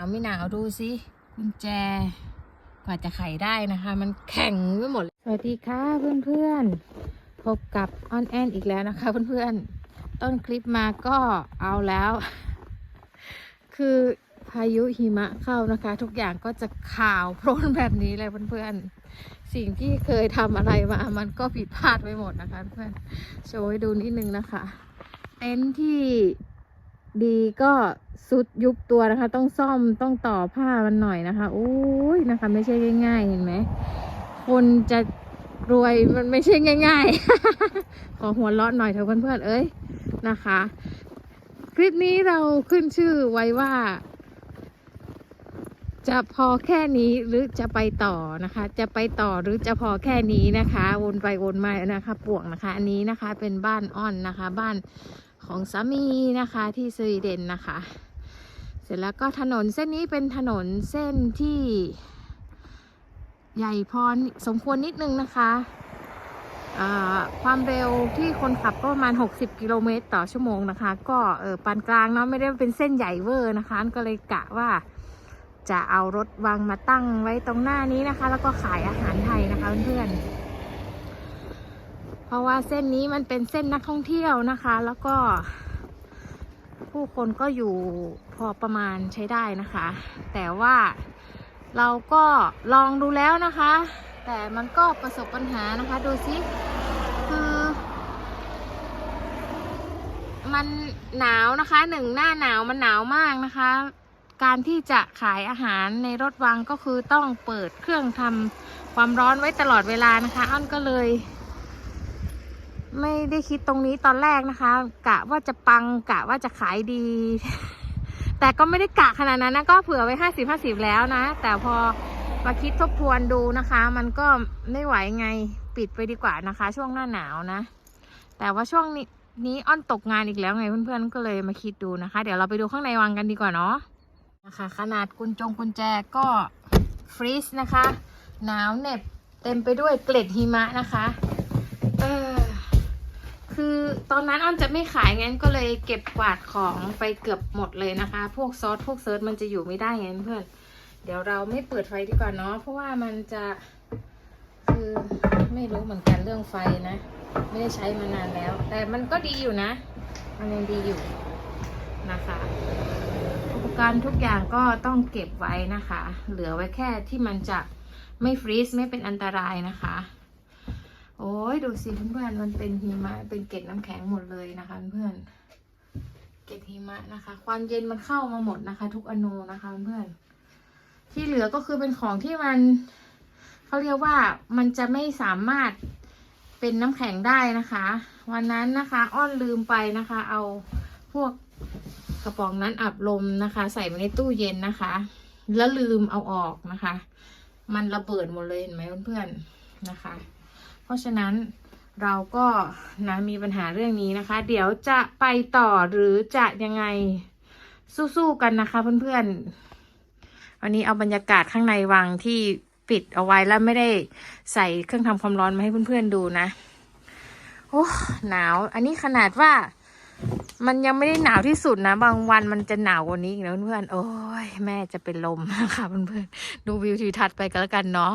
าวไม่หนาวดูสิกุญแจ กว่าจะไขได้นะคะ มันแข็งไปหมด สวัสดีค่ะเพื่อนๆ พบกับออนแอนอีกแล้วนะคะเพื่อนๆ ต้นคลิปมาก็เอาแล้ว คือพายุหิมะเข้านะคะ ทุกอย่างก็จะข่าวโพรนแบบนี้เลยเพื่อนๆ สิ่งที่เคยทำอะไรมา มันก็ผิดพลาดไปหมดนะคะเพื่อนโชว์ให้ดูนิดนึงนะคะ เต็นท์ที่ ดีก็สุดยุบตัวนะคะ ต้องซ่อมต้องต่อผ้ามันหน่อยนะคะโอ้ยนะคะ ไม่ใช่ง่ายๆเห็นไหมคนจะรวยมันไม่ใช่ง่าย ๆ ขอหัวเราะหน่อยเถอะเพื่อนๆเอ้ยนะคะ คลิปนี้เราขึ้นชื่อไว้ว่า จะพอแค่นี้หรือจะไปต่อนะคะ จะไปต่อหรือจะพอแค่นี้นะคะ วนไปวนมานะคะป่วงนะคะ อันนี้นะคะเป็นบ้านอ้อนนะคะ บ้าน ของสามีนะคะที่สวีเดนนะคะ เสร็จแล้วก็ถนนเส้นนี้เป็นถนนเส้นที่ใหญ่พอสมควรนิดนึงนะคะความเร็วที่คนขับก็ประมาณ 60 กิโลเมตรต่อชั่วโมงนะคะ ก็เออปานกลางเนาะไม่ได้เป็นเส้นใหญ่เวอร์นะคะ ก็เลยกะว่าจะเอารถวางมาตั้งไว้ตรงหน้านี้นะคะ แล้วก็ขายอาหารไทยนะคะเพื่อนๆ เพราะว่าเส้นนี้มันเป็นเส้นนักท่องเที่ยวนะคะ แล้วก็ ผู้คนก็อยู่พอประมาณใช้ได้นะคะ แต่ว่าเราก็ลองดูแล้วนะคะ แต่มันก็ประสบปัญหานะคะ ดูสิคือมันหนาวนะคะหนึ่งหน้าหนาวมันหนาวมากนะคะ การที่จะขายอาหารในรถวังก็คือต้องเปิดเครื่องทำความร้อนไว้ตลอดเวลานะคะอ้อนก็เลย ไม่ได้คิดตรงนี้ตอนแรกนะคะ กะว่าจะปังกะว่าจะขายดี แต่ก็ไม่ได้กะขนาดนั้นนะก็เผื่อไว้ห้าสิบห้าสิบแล้วนะ แต่พอมาคิดทบทวนดูนะคะ มันก็ไม่ไหวไงปิดไปดีกว่านะคะ ช่วงหน้าหนาวนะ แต่ว่าช่วงนี้นี้อ้อนตกงานอีกแล้วไงเพื่อนๆก็เลยมาคิดดูนะคะ เดี๋ยวเราไปดูข้างในวังกันดีกว่าเนาะนะคะขนาดกุญจงกุญแจก็ฟรีซนะคะ หนาวเหน็บเต็มไปด้วยเกล็ดหิมะนะคะ เออ คือตอนนั้นอ้อนจะไม่ขายงั้นก็เลยเก็บกวาดของไปเกือบหมดเลยนะคะ พวกซอสพวกเซิร์ชมันจะอยู่ไม่ได้ไงเพื่อน เดี๋ยวเราไม่เปิดไฟดีกว่าเนาะเพราะว่ามันจะคือไม่รู้เหมือนกันเรื่องไฟนะ ไม่ได้ใช้มานานแล้ว แต่มันก็ดีอยู่นะ มันยังดีอยู่นะคะอุปกรณ์ทุกอย่างก็ต้องเก็บไว้นะคะ เหลือไว้แค่ที่มันจะไม่ฟรีซไม่เป็นอันตรายนะคะ โอ้ยดูสิเพื่อนๆมันเป็นหิมะเป็นเกล็ดน้ำแข็งหมดเลยนะคะ เพื่อนเกล็ดหิมะนะคะ ความเย็นมันเข้ามาหมดนะคะ ทุกอนูนะคะเพื่อนที่เหลือก็คือเป็นของที่มันเขาเรียกว่ามันจะไม่สามารถเป็นน้ำแข็งได้นะคะ วันนั้นนะคะ อ้อนลืมไปนะคะ เอาพวกกระป๋องนั้นอับลมนะคะ ใส่ไว้ในตู้เย็นนะคะ แล้วลืมเอาออกนะคะ มันระเบิดหมดเลยเห็นไหมเพื่อนๆนะคะ ราะฉะนั้นเราก็นะมีปัญหาเรื่องนี้นะคะ เดี๋ยวจะไปต่อหรือจะยังไงสู้ๆกันนะคะเพื่อนๆ วันนี้เอาบรรยากาศข้างในวังที่ปิดเอาไว้แล้วไม่ได้ใส่เครื่องทำความร้อนมาให้เพื่อนๆดูนะ โอ้หนาว อันนี้ขนาดว่ามันยังไม่ได้หนาวที่สุดนะ บางวันมันจะหนาวกว่านี้อีกนะเพื่อนๆ โอ้ยแม่จะเป็นลมนะคะเพื่อนๆ ดูวิวทิวทัศน์ไปกันแล้วกันเนาะ